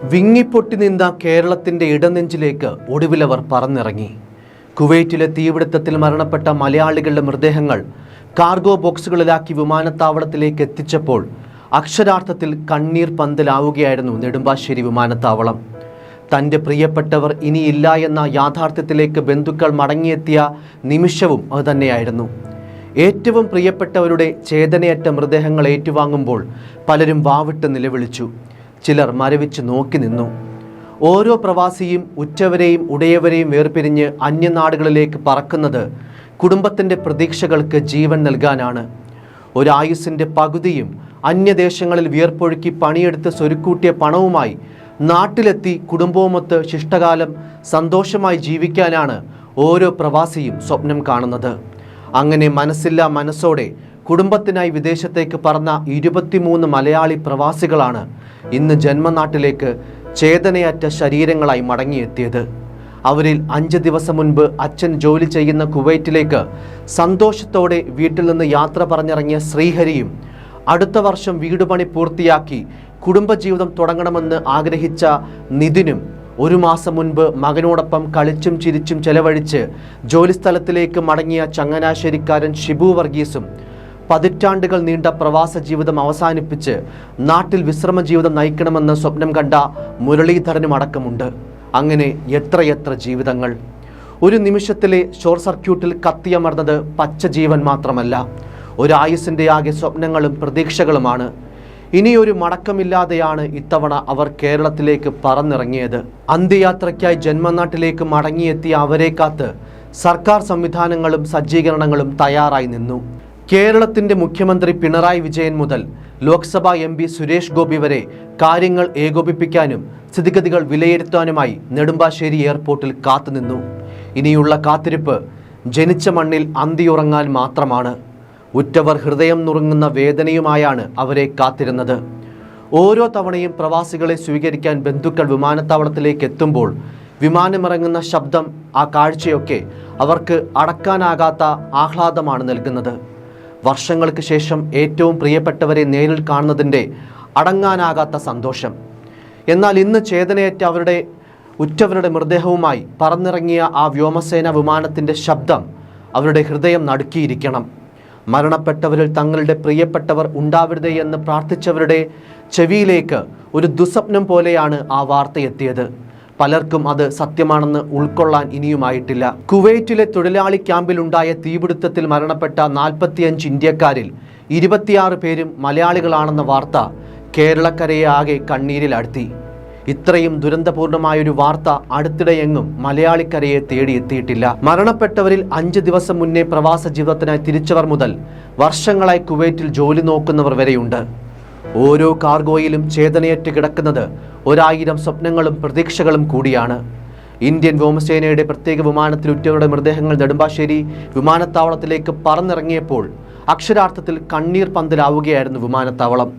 വിങ്ങിപ്പൊട്ടി നിന്ന കേരളത്തിന്റെ ഇടനെഞ്ചിലേക്ക് ഒടുവിലവർ പറന്നിറങ്ങി. കുവൈറ്റിലെ തീപിടുത്തത്തിൽ മരണപ്പെട്ട മലയാളികളുടെ മൃതദേഹങ്ങൾ കാർഗോ ബോക്സുകളിലാക്കി വിമാനത്താവളത്തിലേക്ക് എത്തിച്ചപ്പോൾ അക്ഷരാർത്ഥത്തിൽ കണ്ണീർ പന്തലാവുകയായിരുന്നു നെടുമ്പാശ്ശേരി വിമാനത്താവളം. തന്റെ പ്രിയപ്പെട്ടവർ ഇനിയില്ല എന്ന യാഥാർത്ഥ്യത്തിലേക്ക് ബന്ധുക്കൾ മടങ്ങിയെത്തിയ നിമിഷവും അതുതന്നെയായിരുന്നു. ഏറ്റവും പ്രിയപ്പെട്ടവരുടെ ചേതനയറ്റ മൃതദേഹങ്ങൾ ഏറ്റുവാങ്ങുമ്പോൾ പലരും വാവിട്ട് നിലവിളിച്ചു. ചിലർ മരവിച്ച് നോക്കി നിന്നു. ഓരോ പ്രവാസിയും ഉറ്റവരെയും ഉടയവരെയും വേർപിരിഞ്ഞ് അന്യനാടുകളിലേക്ക് പറക്കുന്നത് കുടുംബത്തിന്റെ പ്രതീക്ഷകൾക്ക് ജീവൻ നൽകാനാണ്. ഒരായുസിന്റെ പകുതിയും അന്യദേശങ്ങളിൽ വിയർപ്പൊഴുക്കി പണിയെടുത്ത് സ്വരുക്കൂട്ടിയ പണവുമായി നാട്ടിലെത്തി കുടുംബവുമൊത്ത് ശിഷ്ടകാലം സന്തോഷമായി ജീവിക്കാനാണ് ഓരോ പ്രവാസിയും സ്വപ്നം കാണുന്നത്. അങ്ങനെ മനസ്സില്ല മനസ്സോടെ കുടുംബത്തിനായി വിദേശത്തേക്ക് പറന്ന ഇരുപത്തിമൂന്ന് മലയാളി പ്രവാസികളാണ് ഇന്ന് ജന്മനാട്ടിലേക്ക് ചേതനയറ്റ ശരീരങ്ങളായി മടങ്ങിയെത്തിയത്. അവരിൽ അഞ്ച് ദിവസം മുൻപ് അച്ഛൻ ജോലി ചെയ്യുന്ന കുവൈറ്റിലേക്ക് സന്തോഷത്തോടെ വീട്ടിൽ നിന്ന് യാത്ര പറഞ്ഞിറങ്ങിയ ശ്രീഹരിയും അടുത്ത വർഷം വീട് പണി പൂർത്തിയാക്കി കുടുംബജീവിതം തുടങ്ങണമെന്ന് ആഗ്രഹിച്ച നിതിനും ഒരു മാസം മുൻപ് മകനോടൊപ്പം കളിച്ചും ചിരിച്ചും ചെലവഴിച്ച് ജോലിസ്ഥലത്തിലേക്ക് മടങ്ങിയ ചങ്ങനാശ്ശേരിക്കാരൻ ഷിബു വർഗീസും പതിറ്റാണ്ടുകൾ നീണ്ട പ്രവാസ ജീവിതം അവസാനിപ്പിച്ച് നാട്ടിൽ വിശ്രമ ജീവിതം നയിക്കണമെന്ന് സ്വപ്നം കണ്ട മുരളീധരനും അടക്കമുണ്ട്. അങ്ങനെ എത്രയെത്ര ജീവിതങ്ങൾ. ഒരു നിമിഷത്തിലെ ഷോർട്ട് സർക്യൂട്ടിൽ കത്തിയമർന്നത് പച്ച ജീവൻ മാത്രമല്ല. ഒരു ആയുസിന്റെ ആകെ സ്വപ്നങ്ങളും പ്രതീക്ഷകളുമാണ്. ഇനിയൊരു മടക്കമില്ലാതെയാണ് ഇത്തവണ അവർ കേരളത്തിലേക്ക് പറന്നിറങ്ങിയത്. അന്ത്യയാത്രയ്ക്കായി ജന്മനാട്ടിലേക്ക് മടങ്ങിയെത്തിയ അവരെ കാത്ത് സർക്കാർ സംവിധാനങ്ങളും സജ്ജീകരണങ്ങളും തയ്യാറായി നിന്നു. കേരളത്തിന്റെ മുഖ്യമന്ത്രി പിണറായി വിജയൻ മുതൽ ലോക്സഭാ എം പി സുരേഷ് ഗോപി വരെ കാര്യങ്ങൾ ഏകോപിപ്പിക്കാനും സ്ഥിതിഗതികൾ വിലയിരുത്താനുമായി നെടുമ്പാശ്ശേരി എയർപോർട്ടിൽ കാത്തുനിന്നു. ഇനിയുള്ള കാത്തിരിപ്പ് ജനിച്ച മണ്ണിൽ അന്തിയുറങ്ങാൻ മാത്രമാണ്. ഉറ്റവർ ഹൃദയം നുറുങ്ങുന്ന വേദനയുമായാണ് അവരെ കാത്തിരുന്നത്. ഓരോ തവണയും പ്രവാസികളെ സ്വീകരിക്കാൻ ബന്ധുക്കൾ വിമാനത്താവളത്തിലേക്ക് എത്തുമ്പോൾ വിമാനമിറങ്ങുന്ന ശബ്ദം ആ കാഴ്ചയൊക്കെ അവർക്ക് അടക്കാനാകാത്ത ആഹ്ലാദമാണ് നൽകുന്നത്. വർഷങ്ങൾക്ക് ശേഷം ഏറ്റവും പ്രിയപ്പെട്ടവരെ നേരിൽ കാണുന്നതിന്റെ അടങ്ങാനാകാത്ത സന്തോഷം. എന്നാൽ ഇന്ന് ചേതനയേറ്റ അവരുടെ ഉറ്റവരുടെ മൃതദേഹവുമായി പറന്നിറങ്ങിയ ആ വ്യോമസേന വിമാനത്തിന്റെ ശബ്ദം അവരുടെ ഹൃദയം നടുക്കിയിരിക്കണം. മരണപ്പെട്ടവരിൽ തങ്ങളുടെ പ്രിയപ്പെട്ടവർ ഉണ്ടാവരുതേ എന്ന് പ്രാർത്ഥിച്ചവരുടെ ചെവിയിലേക്ക് ഒരു ദുസ്വപ്നം പോലെയാണ് ആ വാർത്ത എത്തിയത്. പലർക്കും അത് സത്യമാണെന്ന് ഉൾക്കൊള്ളാൻ ഇനിയുമായിട്ടില്ല. കുവൈറ്റിലെ തൊഴിലാളി ക്യാമ്പിലുണ്ടായ തീപിടുത്തത്തിൽ മരണപ്പെട്ട നാൽപ്പത്തിയഞ്ച് ഇന്ത്യക്കാരിൽ ഇരുപത്തിയാറ് പേരും മലയാളികളാണെന്ന വാർത്ത കേരളക്കരയെ ആകെ കണ്ണീരിലാഴ്ത്തി ഇത്രയും ദുരന്തപൂർണമായൊരു വാർത്ത അടുത്തിടെയെങ്ങും മലയാളിക്കരയെ തേടിയെത്തിയിട്ടില്ല. മരണപ്പെട്ടവരിൽ അഞ്ച് ദിവസം മുന്നേ പ്രവാസ ജീവിതത്തിനായി തിരിച്ചവർ മുതൽ വർഷങ്ങളായി കുവൈറ്റിൽ ജോലി നോക്കുന്നവർ വരെയുണ്ട്. ഓരോ കാർഗോയിലും ചേതനയേറ്റ് കിടക്കുന്നത് ഒരായിരം സ്വപ്നങ്ങളും പ്രതീക്ഷകളും കൂടിയാണ്. ഇന്ത്യൻ വ്യോമസേനയുടെ പ്രത്യേക വിമാനത്തിൽ ഉറ്റവരുടെ മൃതദേഹങ്ങൾ നെടുമ്പാശ്ശേരി വിമാനത്താവളത്തിലേക്ക് പറന്നിറങ്ങിയപ്പോൾ അക്ഷരാർത്ഥത്തിൽ കണ്ണീർ പന്തലാവുകയായിരുന്നു വിമാനത്താവളം.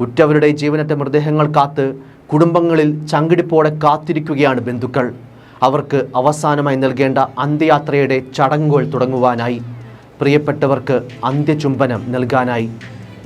ഉറ്റവരുടെ ജീവനറ്റ മൃതദേഹങ്ങൾ കാത്ത് കുടുംബങ്ങളിൽ ചങ്കിടിപ്പോടെ കാത്തിരിക്കുകയാണ് ബന്ധുക്കൾ. അവർക്ക് അവസാനമായി നൽകേണ്ട അന്ത്യയാത്രയുടെ ചടങ്ങുകൾ തുടങ്ങുവാനായി. പ്രിയപ്പെട്ടവർക്ക് അന്ത്യചുംബനം നൽകാനായി.